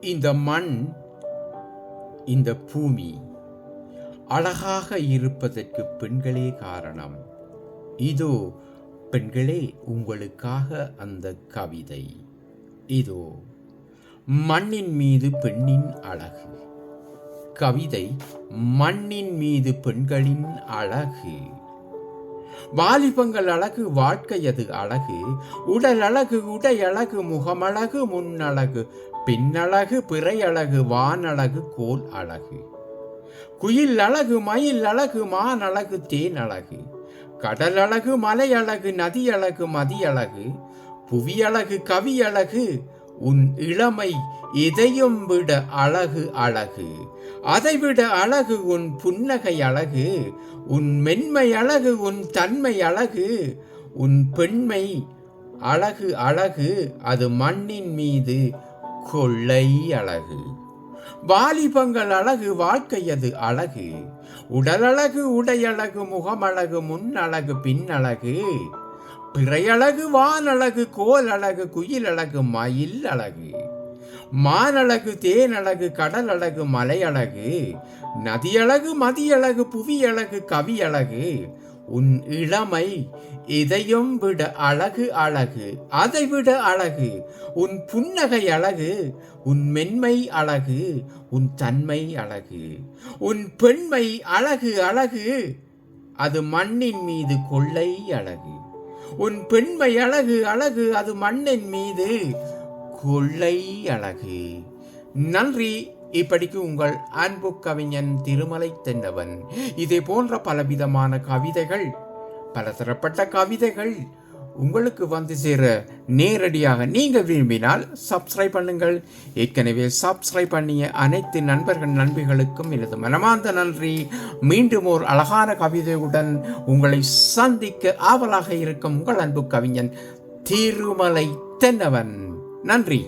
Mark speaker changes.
Speaker 1: இந்த மண் இந்த பூமி அழகாக இருப்பதற்கு பெண்களே காரணம். இதோ பெண்களே உங்களுக்காக அந்த கவிதை. இதோ மண்ணின் மீது பெண்ணின் அழகு. கவிதை மண்ணின் மீது பெண்களின் அழகு. வாலிபங்கள் அழகு வாழ்க்கை அது அழகு. உடல் அழகு உடை அழகு முகமழகு முன்னழகு பின்னழகு பிறை அழகு வானழகு கோல் அழகு. குயில் அழகு மயில் அழகு மான் அழகு தேன் அழகு கடல் அழகு மலை அழகு நதி அழகு மதி அழகு புவி அழகு கவி அழகு உன் இளமை இதையும் விட அழகு அழகு. அதைவிட அழகு உன் புன்னகை அழகு. உன் மென்மை அழகு உன் தன்மை அழகு. உன் பெண்மை அழகு அழகு. அது மண்ணின் மீது கொள்ளை அழகு வாலிபங்கள் அழகு வாழ்க்கை அது அழகு. உடலழகு உடையழகு முகமழகு முன் பின்னழகு பின் அழகு. பிறையழகு வானழகு கோல் அழகு குயில் அழகு மயில் அழகு. மானழகு தேனழகு கடல் அழகு மலையழகு நதியழகு மதியழகு புவியழகு கவியழகு உன் இளமை இதையும் விட அழகு அழகு அதை விட அழகு. உன் புன்னகை அழகு உன் மென்மை அழகு உன் தன்மை அழகு. உன் பெண்மை அழகு அழகு அது மண்ணின் மீது கொள்ளை அழகு. உன் பெண்மை அழகு அழகு அது மண்ணின் மீது கொள்ளை அழகு. நன்றி. இப்படிக்கு உங்கள் அன்பு கவிஞன் திருமலை தென்னவன். இதே போன்ற பலவிதமான கவிதைகள் பலதரப்பட்ட கவிதைகள் உங்களுக்கு வந்து சேர நேரடியாக நீங்கள் விரும்பினால் சப்ஸ்கிரைப் பண்ணுங்கள். ஏற்கனவே சப்ஸ்கிரைப் பண்ணிய அனைத்து நண்பர்கள் நண்பிகளுக்கும் எனது மனமார்ந்த நன்றி. மீண்டும் ஒரு அழகான கவிதையுடன் உங்களை சந்திக்க ஆவலாக இருக்கும் உங்கள் அன்பு கவிஞன் திருமலை தென்னவன். நன்றி.